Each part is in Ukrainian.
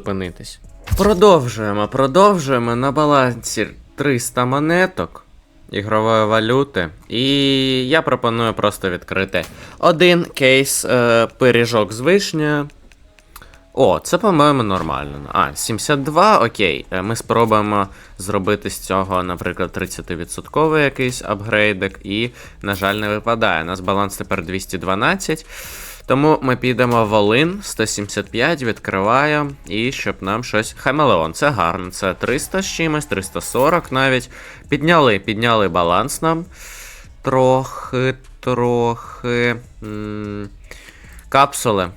зупинитись. Продовжуємо, продовжуємо на балансі 300 монеток ігрової валюти. І я пропоную просто відкрити один кейс е, пиріжок з вишнею. О, це, по-моєму, нормально. А, 72, окей. Е, Ми спробуємо зробити з цього, наприклад, 30% якийсь апгрейдик, і, на жаль, не випадає. У нас баланс тепер 212. Тому ми підемо в Олин 175, відкриваємо, і щоб нам щось. Хамелеон, це гарно. Це 300 з чимось, 340 навіть. Підняли, підняли баланс нам. Трохи, трохи. М- Капсули.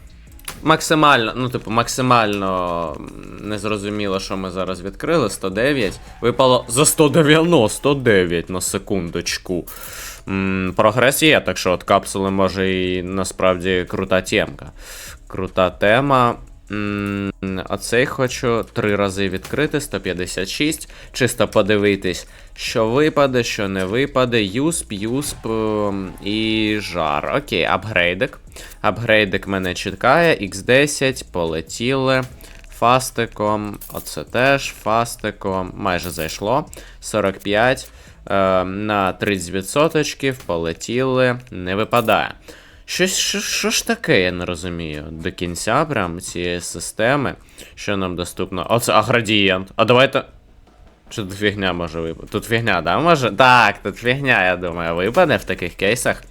Максимально, ну, типу, максимально незрозуміло, що ми зараз відкрили. 109. Випало за 199 на секундочку. М, Прогрес є, так що от капсули може і насправді крута темка. Крута тема. А цей хочу три рази відкрити, 156. Чисто подивитись, що випаде, що не випаде. Юсп, юсп ем, і жар. Окей, апгрейдик. Апгрейдик мене чекає. X10, полетіли. Фастиком, оце теж фастиком. Майже зайшло. 45. Е, на 30% полетіли. Не випадає. Щось, що, що ж таке, я не розумію. До кінця прям цієї системи, що нам доступно. Оце а градієнт. А давайте. Чи тут фігня може випадати? Тут фігня, да, може? Так, тут фігня, я думаю, випаде в таких кейсах.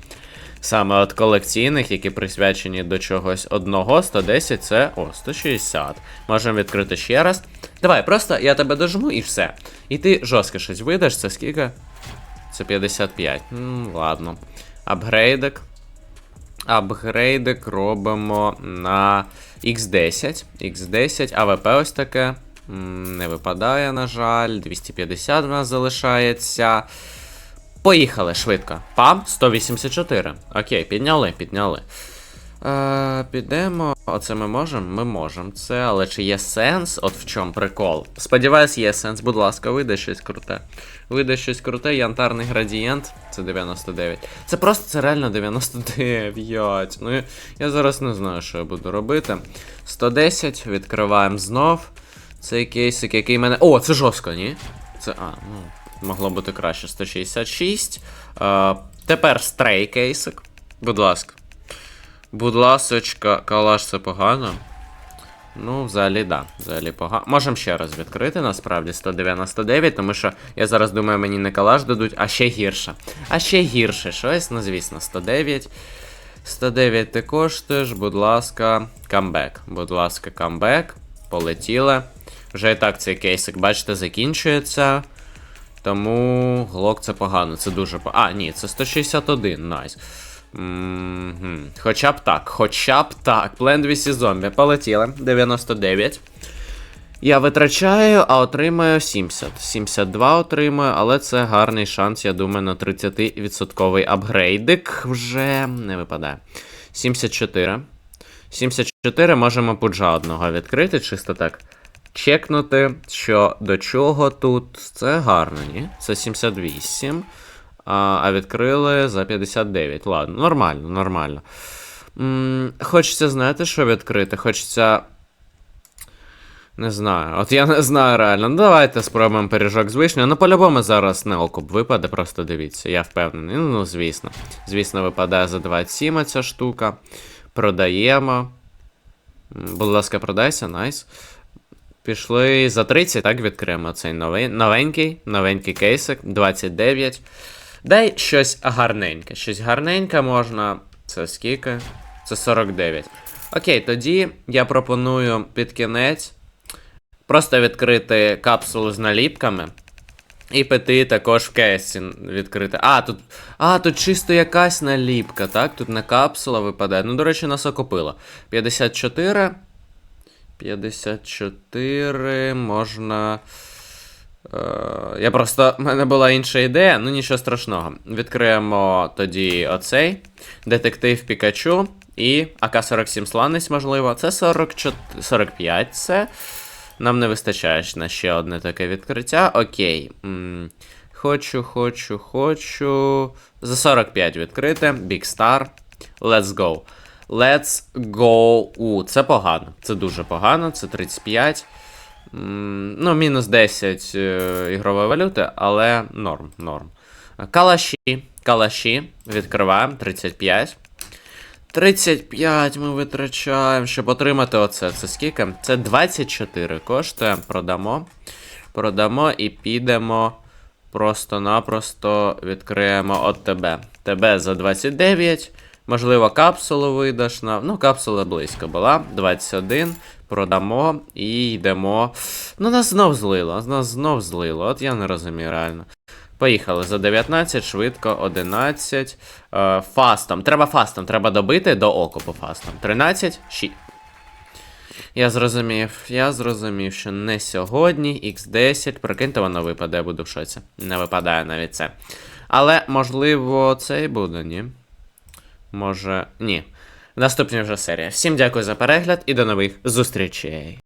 Саме от колекційних, які присвячені до чогось одного, 110 це. О, 160. Можемо відкрити ще раз. Давай, просто я тебе дожму і все. І ти жорстко щось видаш, це скільки? Це 55. Ну, ладно. Апгрейдик. Апгрейдик робимо на X10. X10, АВП ось таке. Не випадає, на жаль. 250 в нас залишається. Поїхали швидко. Пам, 184. Окей, підняли, підняли. Е, підемо. Оце ми можемо? Ми можемо це, але чи є сенс? От в чому прикол? Сподіваюсь, є сенс. Будь ласка, вийде щось круте. Вийде щось круте, янтарний градієнт. Це 99. Це просто це реально 99. Ну я, зараз не знаю, що я буду робити. 110, відкриваємо знов. Цей кейсик, який мене. О, це жорстко, ні? Це. А, ну. Могло бути краще 166. Е, тепер стрей кейсик. Будь ласка. Будь ласочка, калаш це погано. Ну, взагалі, да. Взагалі погано. Можемо ще раз відкрити, насправді, 199, тому що я зараз думаю, мені не калаш дадуть, а ще гірше. А ще гірше щось, ну звісно, 109. 109 ти коштуєш, будь ласка, камбек. Будь ласка, камбек. Полетіли. Вже і так цей кейсик, бачите, закінчується. Тому глок це погано, це дуже погано. А, ні, це 161, найс. Мгм. Хоча б так, хоча б так. Плен 200 зомбі. Полетіли. 99. Я витрачаю, а отримаю 70. 72 отримаю, але це гарний шанс, я думаю, на 30% апгрейдик вже не випадає. 74. 74 можемо пуджа одного відкрити, чисто так. Чекнути, що до чого тут. Це гарно, ні? Це 78. А, відкрили за 59. Ладно, нормально, нормально. М, хочеться, знаєте, що відкрити? Хочеться. Не знаю. От я не знаю реально. Ну, давайте спробуємо пиріжок з вишнею. Ну, по-любому зараз не окуп випаде, просто дивіться, я впевнений. Ну, звісно. Звісно, випадає за 27 ця штука. Продаємо. Будь ласка, продайся, найс. Пішли за 30, так відкриємо цей новий, новенький, новенький кейсик, 29. Дай щось гарненьке. Щось гарненьке можна. Це скільки? Це 49. Окей, тоді я пропоную під кінець просто відкрити капсулу з наліпками. І піти також в кейсі відкрити. А, тут. А, тут чисто якась наліпка, так? Тут не капсула випадає. Ну, до речі, нас окупило. 54. 54 можна. Е, я просто. в мене була інша ідея, ну нічого страшного. Відкриємо тоді оцей детектив Пікачу і АК-47 сланець, можливо. Це 44, 45. Це. Нам не вистачає на ще одне таке відкриття. Окей. Хочу, хочу, хочу. За 45 відкрити. Big Star. Let's go. Let's go. У, це погано. Це дуже погано. Це 35. Ну, мінус 10 е, ігрової валюти, але норм, норм. Калаші. Калаші. Відкриваємо. 35. 35 ми витрачаємо, щоб отримати оце. Це скільки? Це 24 коштує. Продамо. Продамо і підемо. Просто-напросто відкриємо от тебе. Тебе за 29. Можливо, капсулу видаш на. Ну, капсула близько була. 21. Продамо і йдемо. Ну, нас знов злило. Нас знов злило. От я не розумію реально. Поїхали за 19, швидко, 11. Е, фастом. Треба фастом, треба добити до окупу фастом. 13, 6. Я зрозумів, я зрозумів, що не сьогодні, X10, прикиньте, воно випаде, я буду в шоці. Не випадає навіть це. Але, можливо, це і буде, ні? Може. Ні. Наступні вже серія. Всім дякую за перегляд і до нових зустрічей.